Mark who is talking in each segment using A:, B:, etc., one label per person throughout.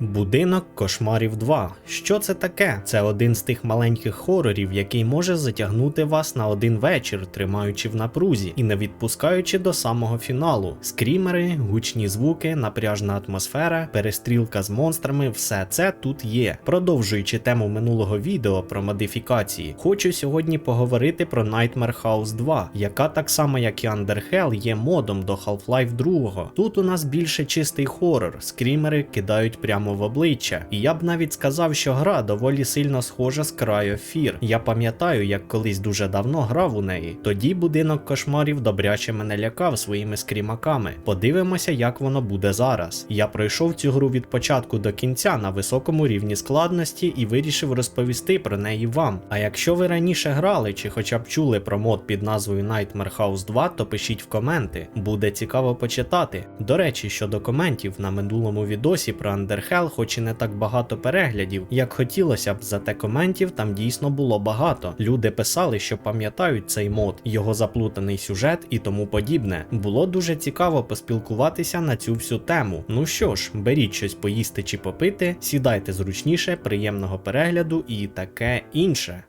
A: Будинок кошмарів 2. Що це таке? Це один з тих маленьких хорорів, який може затягнути вас на один вечір, тримаючи в напрузі і не відпускаючи до самого фіналу. Скрімери, гучні звуки, напряжна атмосфера, перестрілка з монстрами все це тут є. Продовжуючи тему минулого відео про модифікації, хочу сьогодні поговорити про Nightmare House 2, яка так само як і Underhell є модом до Half-Life 2. Тут у нас більше чистий хорор, скрімери кидають прямо в обличчя. І я б навіть сказав, що гра доволі сильно схожа з Cry of. Я пам'ятаю, як колись дуже давно грав у неї. Тоді будинок кошмарів добряче мене лякав своїми скрімаками. Подивимося, як воно буде зараз. Я пройшов цю гру від початку до кінця на високому рівні складності і вирішив розповісти про неї вам. А якщо ви раніше грали чи хоча б чули про мод під назвою Nightmare House 2, то пишіть в коменти. Буде цікаво почитати. До речі, щодо коментів на минулому відосі про Underhell, хоч і не так багато переглядів, як хотілося б, зате коментів там дійсно було багато. Люди писали, що пам'ятають цей мод, його заплутаний сюжет і тому подібне. Було дуже цікаво поспілкуватися на цю всю тему. Ну що ж, беріть щось поїсти чи попити, сідайте зручніше, приємного перегляду і таке інше.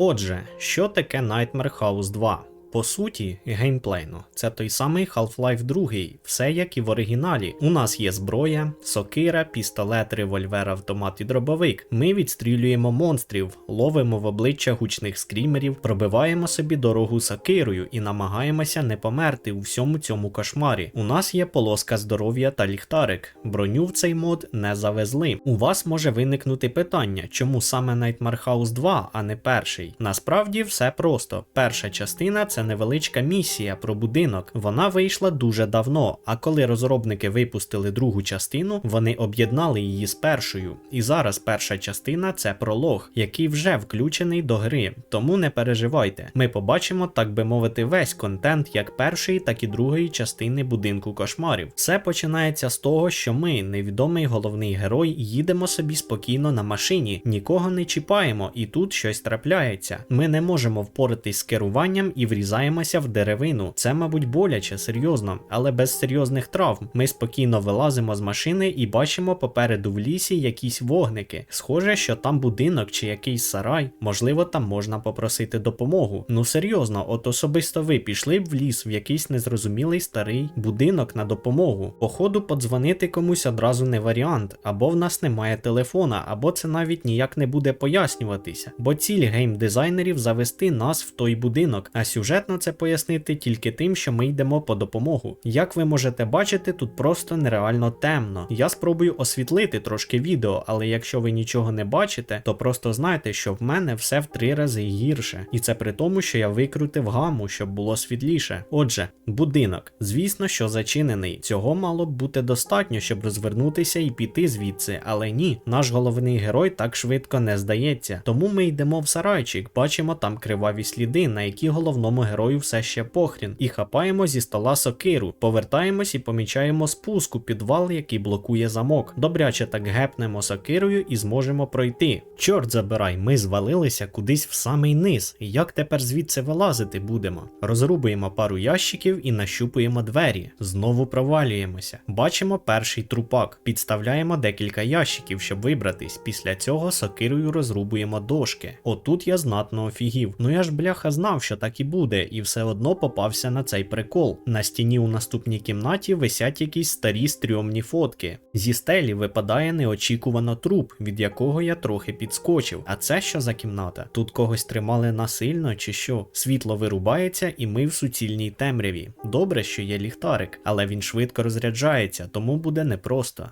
A: Отже, що таке Nightmare House 2? По суті, геймплейно, це той самий Half-Life 2, все як і в оригіналі. У нас є зброя, сокира, пістолет, револьвер, автомат і дробовик. Ми відстрілюємо монстрів, ловимо в обличчя гучних скрімерів, пробиваємо собі дорогу сокирою і намагаємося не померти у всьому цьому кошмарі. У нас є полоска здоров'я та ліхтарик. Броню в цей мод не завезли. У вас може виникнути питання, чому саме Nightmare House 2, а не перший. Насправді все просто. Перша частина це невеличка місія про будинок. Вона вийшла дуже давно, а коли розробники випустили другу частину, вони об'єднали її з першою. І зараз перша частина це пролог, який вже включений до гри. Тому не переживайте. Ми побачимо, так би мовити, весь контент як першої, так і другої частини будинку кошмарів. Все починається з того, що ми, невідомий головний герой, їдемо собі спокійно на машині, нікого не чіпаємо, і тут щось трапляється. Ми не можемо впоратись з керуванням і врізаємося в деревину. Це, мабуть, боляче, серйозно, але без серйозних травм. Ми спокійно вилазимо з машини і бачимо попереду в лісі якісь вогники. Схоже, що там будинок чи якийсь сарай. Можливо, там можна попросити допомогу. Ну серйозно, от особисто ви пішли б в ліс в якийсь незрозумілий старий будинок на допомогу. Походу, подзвонити комусь одразу не варіант, або в нас немає телефона, або це навіть ніяк не буде пояснюватися. Бо ціль геймдизайнерів завести нас в той будинок, а сюжетно це пояснити тільки тим, що ми йдемо по допомогу. Як ви можете бачити, тут просто нереально темно. Я спробую освітлити трошки відео, але якщо ви нічого не бачите, то просто знайте, що в мене все в три рази гірше. І це при тому, що я викрутив гаму, щоб було світліше. Отже, будинок. Звісно, що зачинений. Цього мало б бути достатньо, щоб розвернутися і піти звідси, але ні, наш головний герой так швидко не здається. Тому ми йдемо в сарайчик, бачимо там криваві сліди, на які головному герою все ще похрін, і хапаємо зі стола сокиру, повертаємось і помічаємо спуск у підвал, який блокує замок. Добряче так гепнемо сокирою і зможемо пройти. Чорт забирай, ми звалилися кудись в самий низ. Як тепер звідси вилазити будемо? Розрубуємо пару ящиків і нащупуємо двері. Знову провалюємося. Бачимо перший трупак, підставляємо декілька ящиків, щоб вибратись. Після цього сокирою розрубуємо дошки. Отут я знатно офігів. Ну я ж бляха знав, що так і буде, і все одно попався на цей прикол. На стіні у наступній кімнаті висять якісь старі стрьомні фотки. Зі стелі випадає неочікувано труп, від якого я трохи підскочив. А це що за кімната? Тут когось тримали насильно чи що? Світло вирубається, і ми в суцільній темряві. Добре, що є ліхтарик, але він швидко розряджається, тому буде непросто.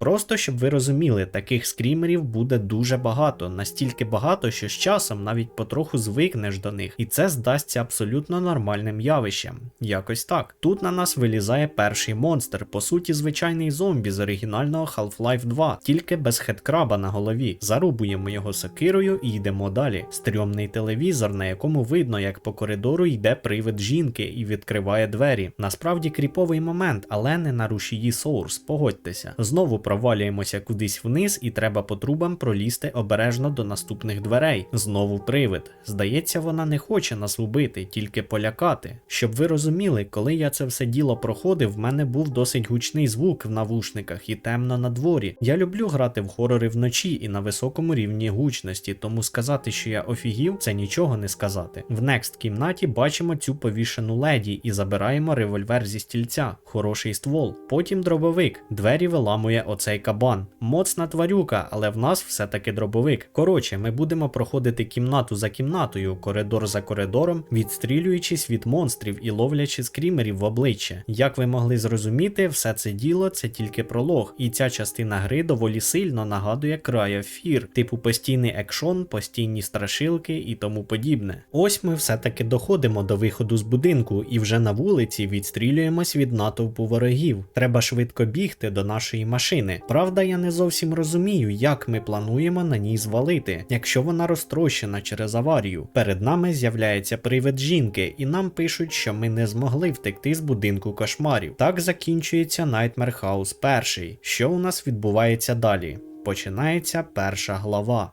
A: Просто щоб ви розуміли, таких скрімерів буде дуже багато, настільки багато, що з часом навіть потроху звикнеш до них, і це здасться абсолютно нормальним явищем. Якось так. Тут на нас вилізає перший монстр, по суті, звичайний зомбі з оригінального Half-Life 2, тільки без хедкраба на голові. Зарубуємо його сокирою і йдемо далі. Стрьомний телевізор, на якому видно, як по коридору йде привид жінки і відкриває двері. Насправді кріповий момент, але не на рушії Source, погодьтеся. Знову провалюємося кудись вниз, і треба по трубам пролізти обережно до наступних дверей. Знову привид. Здається, вона не хоче нас убити, тільки полякати. Щоб ви розуміли, коли я це все діло проходив, в мене був досить гучний звук в навушниках і темно на дворі. Я люблю грати в хорори вночі і на високому рівні гучності, тому сказати, що я офігів, це нічого не сказати. В Next кімнаті бачимо цю повішену леді і забираємо револьвер зі стільця. Хороший ствол. Потім дробовик. Двері виламує оцей кабан. Моцна тварюка, але в нас все-таки дробовик. Коротше, ми будемо проходити кімнату за кімнатою, коридор за коридором, відстрілюючись від монстрів і ловлячи скрімерів в обличчя. Як ви могли зрозуміти, все це діло це тільки пролог, і ця частина гри доволі сильно нагадує Cry of Fear, типу постійний екшон, постійні страшилки і тому подібне. Ось ми все-таки доходимо до виходу з будинку і вже на вулиці відстрілюємось від натовпу ворогів. Треба швидко бігти до нашої машини. Правда, я не зовсім розумію, як ми плануємо на ній звалити, якщо вона розтрощена через аварію. Перед нами з'являється привид жінки, і нам пишуть, що ми не змогли втекти з будинку кошмарів. Так закінчується Nightmare House перший. Що у нас відбувається далі? Починається перша глава.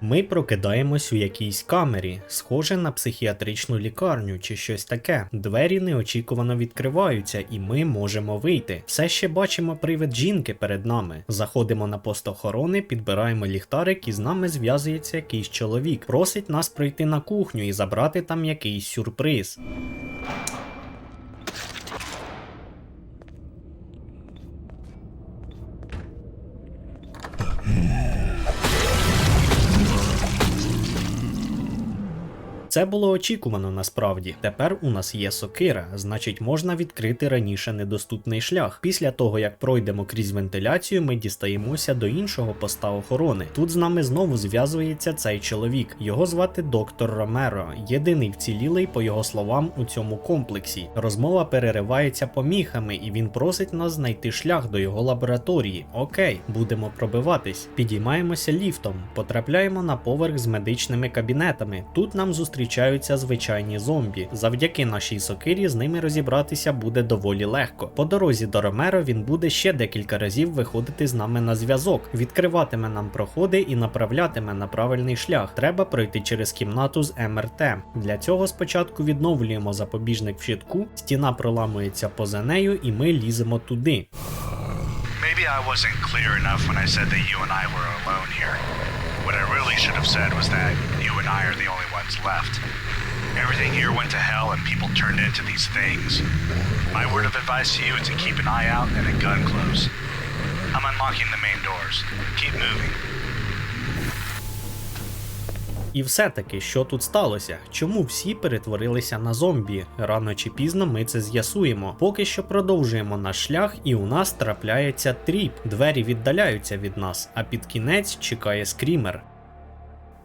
A: Ми прокидаємось у якійсь камері, схоже на психіатричну лікарню чи щось таке. Двері неочікувано відкриваються, і ми можемо вийти. Все ще бачимо привид жінки перед нами. Заходимо на пост охорони, підбираємо ліхтарик, і з нами зв'язується якийсь чоловік. Просить нас прийти на кухню і забрати там якийсь сюрприз. Це було очікувано насправді. Тепер у нас є сокира, значить можна відкрити раніше недоступний шлях. Після того як пройдемо крізь вентиляцію, ми дістаємося до іншого поста охорони. Тут з нами знову зв'язується цей чоловік. Його звати доктор Ромеро, єдиний вцілілий, по його словам, у цьому комплексі. Розмова переривається поміхами, і він просить нас знайти шлях до його лабораторії. Окей, будемо пробиватись. Підіймаємося ліфтом, потрапляємо на поверх з медичними кабінетами. Тут нам зустрічаються звичайні зомбі. Завдяки нашій сокирі з ними розібратися буде доволі легко. По дорозі до Ромеро він буде ще декілька разів виходити з нами на зв'язок, відкриватиме нам проходи і направлятиме на правильний шлях. Треба пройти через кімнату з МРТ. Для цього спочатку відновлюємо запобіжник в щитку, стіна проламується поза нею, і ми ліземо туди.
B: Maybe I wasn't clear enough when I said that you and I were alone here. What I really should have said was that you and I are the only ones left. Everything here went to hell and people turned into these things. My word of advice to you is to keep an eye out and a gun close. I'm unlocking the main doors. Keep moving.
A: І все-таки, що тут сталося? Чому всі перетворилися на зомбі? Рано чи пізно ми це з'ясуємо. Поки що продовжуємо наш шлях, і у нас трапляється тріп. Двері віддаляються від нас, а під кінець чекає скрімер.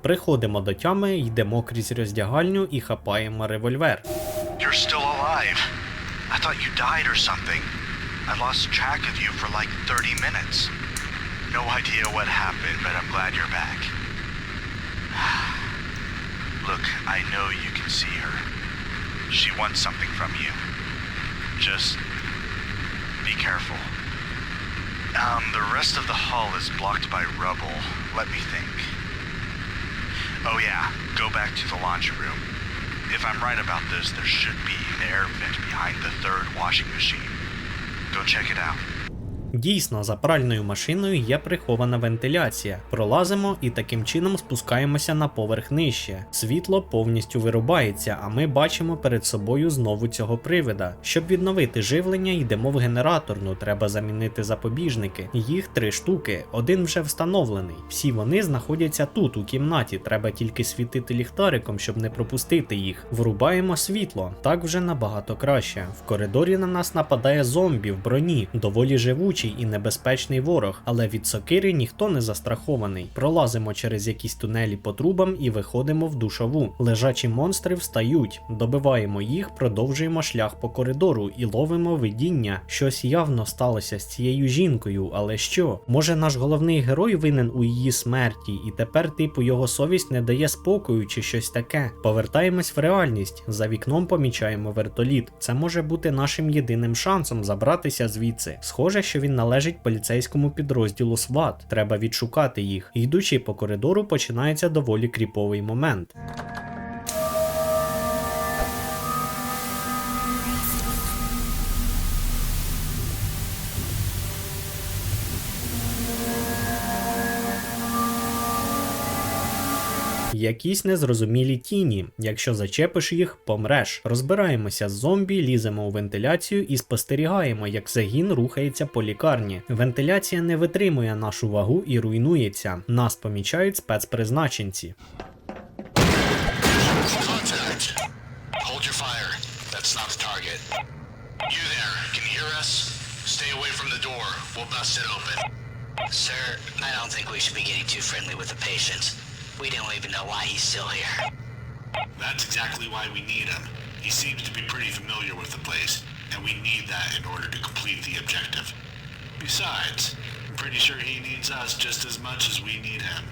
A: Приходимо до тями, йдемо крізь роздягальню і хапаємо револьвер.
B: You're still alive. I thought you died or something. I lost track of you for like 30 minutes. No idea what happened, but I'm glad you're back. Look, I know you can see her. She wants something from you. Just be careful. Um, the rest of the hall is blocked by rubble. Let me think. Oh yeah, go back to the laundry room. If I'm right about this, there should be an air vent behind the third washing machine. Go check it out.
A: Дійсно, за пральною машиною є прихована вентиляція. Пролазимо і таким чином спускаємося на поверх нижче. Світло повністю вирубається, а ми бачимо перед собою знову цього привида. Щоб відновити живлення, йдемо в генераторну. Треба замінити запобіжники. Їх три штуки. Один вже встановлений. Всі вони знаходяться тут, у кімнаті. Треба тільки світити ліхтариком, щоб не пропустити їх. Врубаємо світло. Так вже набагато краще. В коридорі на нас нападає зомбі в броні, доволі живучий і небезпечний ворог, але від сокири ніхто не застрахований. Пролазимо через якісь тунелі по трубам і виходимо в душову. Лежачі монстри встають, добиваємо їх, продовжуємо шлях по коридору і ловимо видіння. Щось явно сталося з цією жінкою, але що? Може наш головний герой винен у її смерті, і тепер, типу, його совість не дає спокою чи щось таке. Повертаємось в реальність. За вікном помічаємо вертоліт. Це може бути нашим єдиним шансом забратися звідси. Схоже, що він належить поліцейському підрозділу СВАТ. Треба відшукати їх. Йдучи по коридору, починається доволі кріповий момент. Якісь незрозумілі тіні. Якщо зачепиш їх, помреш. Розбираємося з зомбі, ліземо у вентиляцію і спостерігаємо, як загін рухається по лікарні. Вентиляція не витримує нашу вагу і руйнується. Нас помічають спецпризначенці.
C: Sir, I don't think we should be getting too friendly with the patient. We don't even know why he's still here.
B: That's exactly why we need him. He seems to be pretty familiar with the place, and we need that in order to complete the objective. Besides, I'm pretty sure he needs us just as much as we need him.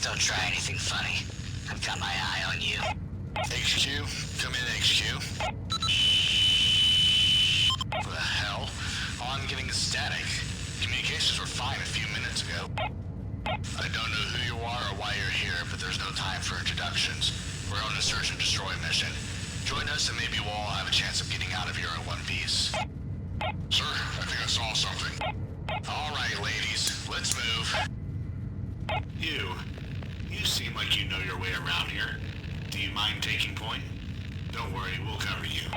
C: Don't try anything funny. I've got my eye on you.
B: HQ, come in HQ. What the hell? Oh, I'm getting static. Communications were fine a few minutes ago. I don't know who you are or why you're here, but there's no time for introductions. We're on a search and destroy mission. Join us and maybe we'll all have a chance of getting out of here in one piece. Sir, I think I saw something. All right, ladies, let's move. You, you seem like you know your way around here. Do you mind taking point? Don't worry, we'll cover you.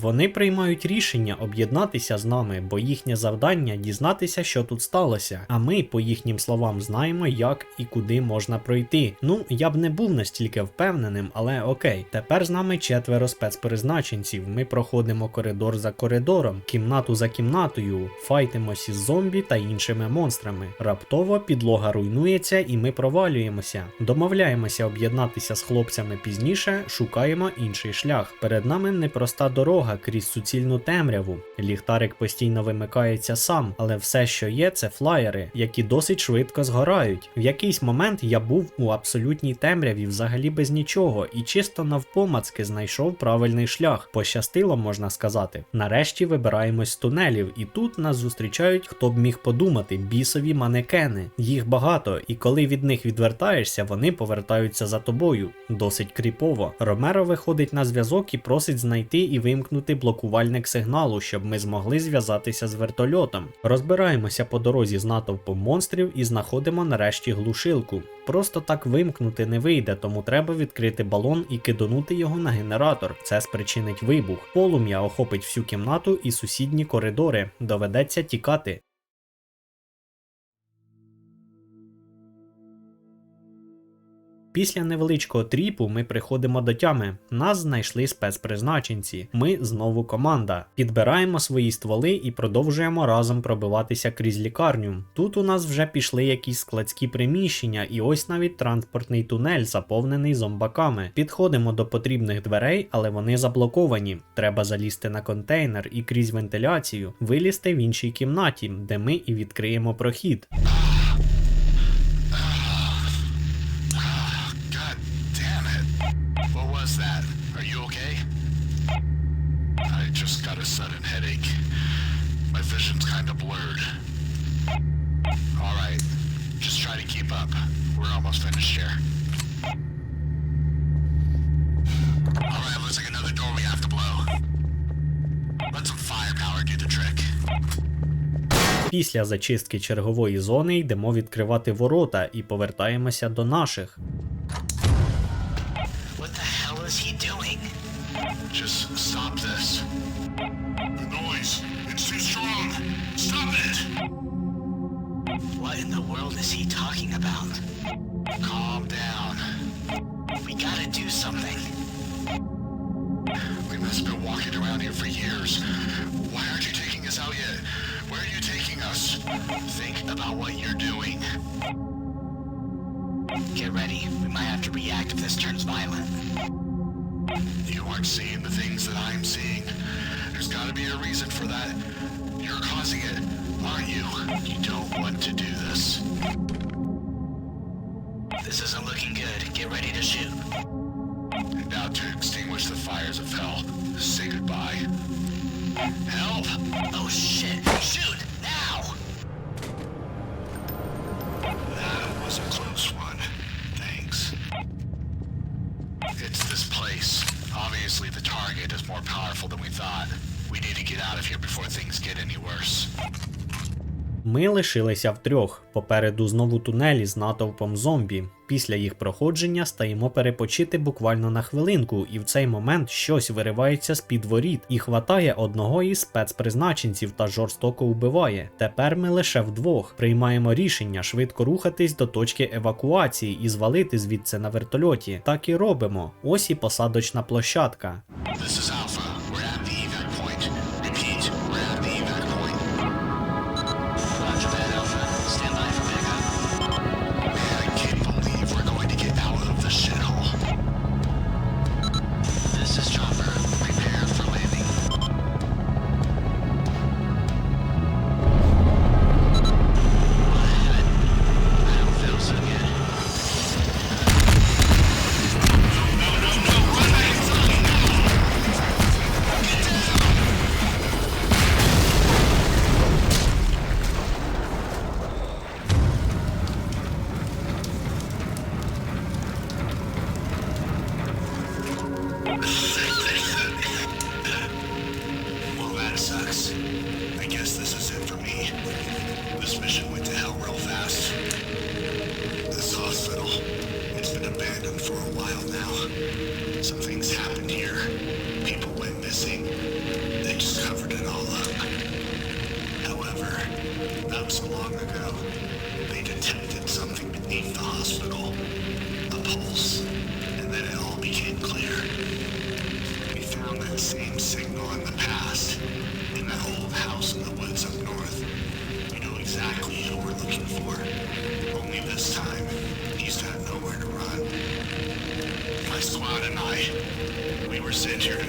A: Вони приймають рішення об'єднатися з нами, бо їхнє завдання дізнатися, що тут сталося. А ми, по їхнім словам, знаємо, як і куди можна пройти. Ну, я б не був настільки впевненим, але окей. Тепер з нами четверо спецпризначенців. Ми проходимо коридор за коридором, кімнату за кімнатою, файтимось із зомбі та іншими монстрами. Раптово підлога руйнується і ми провалюємося. Домовляємося об'єднатися з хлопцями пізніше, шукаємо інший шлях. Перед нами непроста дорога крізь суцільну темряву. Ліхтарик постійно вимикається сам, але все, що є, це флаєри, які досить швидко згорають. В якийсь момент я був у абсолютній темряві, взагалі без нічого, і чисто навпомацки знайшов правильний шлях. Пощастило, можна сказати. Нарешті вибираємось з тунелів, і тут нас зустрічають, хто б міг подумати, бісові манекени. Їх багато, і коли від них відвертаєшся, вони повертаються за тобою. Досить кріпово. Ромеро виходить на зв'язок і просить знайти і вимкнути блокувальник сигналу, щоб ми змогли зв'язатися з вертольотом. Розбираємося по дорозі з натовпом монстрів і знаходимо нарешті глушилку. Просто так вимкнути не вийде, тому треба відкрити балон і кидонути його на генератор. Це спричинить вибух. Полум'я охопить всю кімнату і сусідні коридори. Доведеться тікати. Після невеличкого тріпу ми приходимо до тями. Нас знайшли спецпризначенці. Ми знову команда. Підбираємо свої стволи і продовжуємо разом пробиватися крізь лікарню. Тут у нас вже пішли якісь складські приміщення, і ось навіть транспортний тунель, заповнений зомбаками. Підходимо до потрібних дверей, але вони заблоковані. Треба залізти на контейнер і крізь вентиляцію вилізти в іншій кімнаті, де ми і відкриємо прохід.
B: A sudden headache. My vision's kind of blurred. Alright, just try to keep up. We're almost finished here. Alright, looks like another door we have to blow. Let some firepower do the trick.
A: Після зачистки чергової зони йдемо відкривати ворота і повертаємося до наших.
C: The world is he talking about?
B: Calm down.
C: We gotta do something.
B: We must have been walking around here for years. Why aren't you taking us out yet? Where are you taking us?
C: Think about what you're doing. Get ready. We might have to react if this turns violent.
B: You aren't seeing the things that I'm seeing. There's gotta be a reason for that. You're causing it, aren't you? You don't want to do this.
C: This isn't looking good. Get ready to shoot.
B: And now to extinguish the fires of hell. Say goodbye.
C: Help! Oh shit! Shoot!
A: Ми лишилися втрьох. Попереду знову тунелі з натовпом зомбі. Після їх проходження стаємо перепочити буквально на хвилинку, і в цей момент щось виривається з під воріт і хватає одного із спецпризначенців та жорстоко вбиває. Тепер ми лише вдвох приймаємо рішення швидко рухатись до точки евакуації і звалити звідси на вертольоті. Так і робимо. Ось і посадочна площадка.
B: This is
C: for.
B: Only this time, he's got nowhere to run. My squad and I, we were sent here to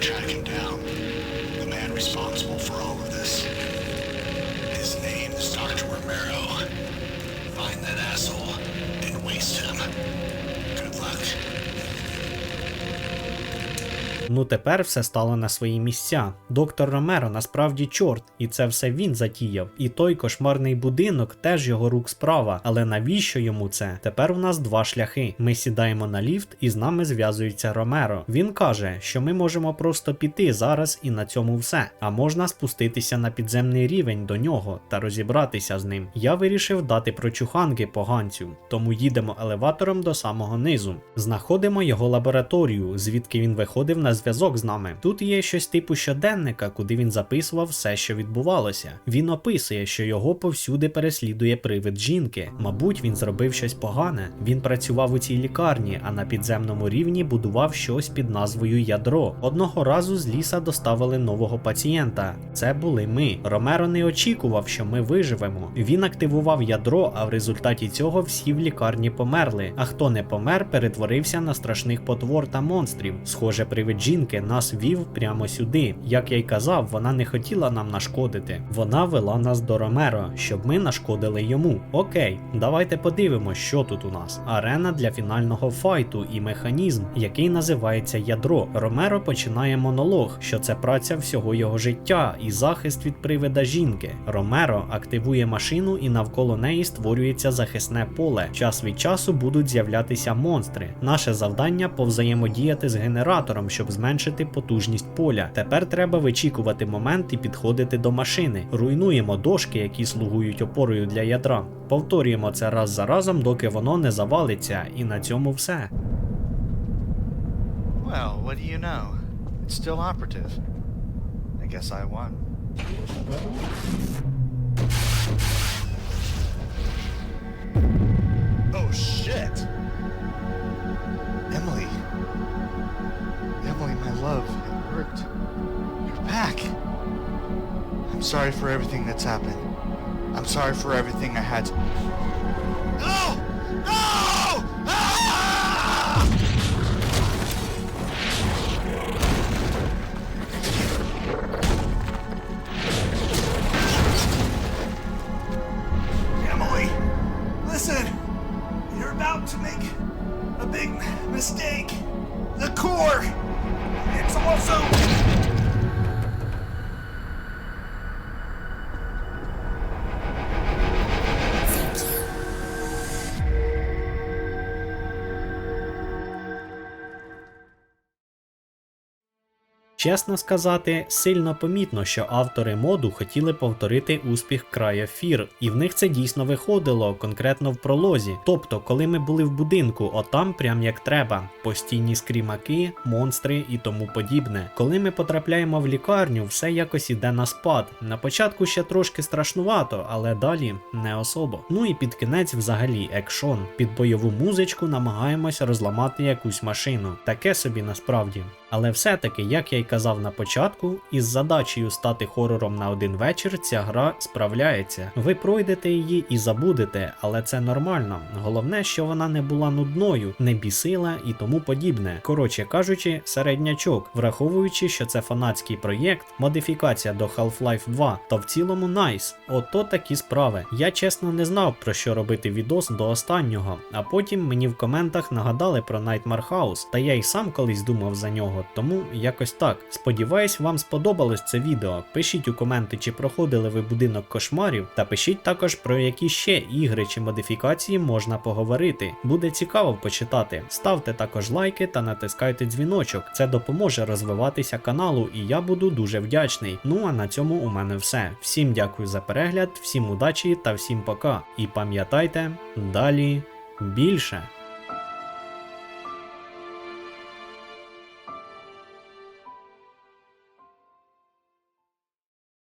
A: Ну тепер все стало на свої місця. Доктор Ромеро насправді чорт, і це все він затіяв. І той кошмарний будинок теж його рук справа. Але навіщо йому це? Тепер у нас два шляхи. Ми сідаємо на ліфт і з нами зв'язується Ромеро. Він каже, що ми можемо просто піти зараз і на цьому все. А можна спуститися на підземний рівень до нього та розібратися з ним. Я вирішив дати прочуханки поганцю, тому їдемо елеватором до самого низу. Знаходимо його лабораторію, звідки він виходив на зв'язок з нами. Тут є щось типу щоденника, куди він записував все, що відбувалося. Він описує, що його повсюди переслідує привид жінки. Мабуть, він зробив щось погане. Він працював у цій лікарні, а на підземному рівні будував щось під назвою ядро. Одного разу з ліса доставили нового пацієнта. Це були ми. Ромеро не очікував, що ми виживемо. Він активував ядро, а в результаті цього всі в лікарні померли. А хто не помер, перетворився на страшних потвор та монстрів. Схоже, привид жінки нас вів прямо сюди. Як я й казав, вона не хотіла нам нашкодити. Вона вела нас до Ромеро, щоб ми нашкодили йому. Окей, давайте подивимось, що тут у нас. Арена для фінального файту і механізм, який називається ядро. Ромеро починає монолог, що це праця всього його життя і захист від привида жінки. Ромеро активує машину і навколо неї створюється захисне поле. Час від часу будуть з'являтися монстри. Наше завдання повзаємодіяти з генератором, щоб зменшити потужність поля. Тепер треба вичікувати момент і підходити до машини. Руйнуємо дошки, які слугують опорою для ядра. Повторюємо це раз за разом, доки воно не завалиться, і на цьому все.
D: Well, what do you know? It's still operative. I guess I won. Love, it worked. You're back. I'm sorry for everything that's happened. I'm sorry for everything I had to. No! No!
A: Чесно сказати, сильно помітно, що автори моду хотіли повторити успіх of Fear, і в них це дійсно виходило, конкретно в пролозі. Тобто, коли ми були в будинку, отам прям як треба, постійні скрімаки, монстри і тому подібне. Коли ми потрапляємо в лікарню, все якось іде на спад. На початку ще трошки страшнувато, але далі не особо. Ну і під кінець взагалі екшон. Під бойову музичку намагаємось розламати якусь машину. Таке собі насправді. Але все-таки, як я й казав на початку, із задачею стати хорором на один вечір ця гра справляється. Ви пройдете її і забудете, але це нормально. Головне, що вона не була нудною, не бісила і тому подібне. Коротше кажучи, середнячок, враховуючи, що це фанатський проєкт, модифікація до Half-Life 2, то в цілому найс. Ото такі справи. Я чесно не знав про що робити відос до останнього, а потім мені в коментах нагадали про Nightmare House, та я й сам колись думав за нього, тому якось так. Сподіваюсь, вам сподобалось це відео. Пишіть у коменти, чи проходили ви будинок кошмарів, та пишіть також про які ще ігри чи модифікації можна поговорити. Буде цікаво почитати. Ставте також лайки та натискайте дзвіночок. Це допоможе розвиватися каналу, і я буду дуже вдячний. Ну а на цьому у мене все. Всім дякую за перегляд, всім удачі та всім пока. І пам'ятайте, далі більше.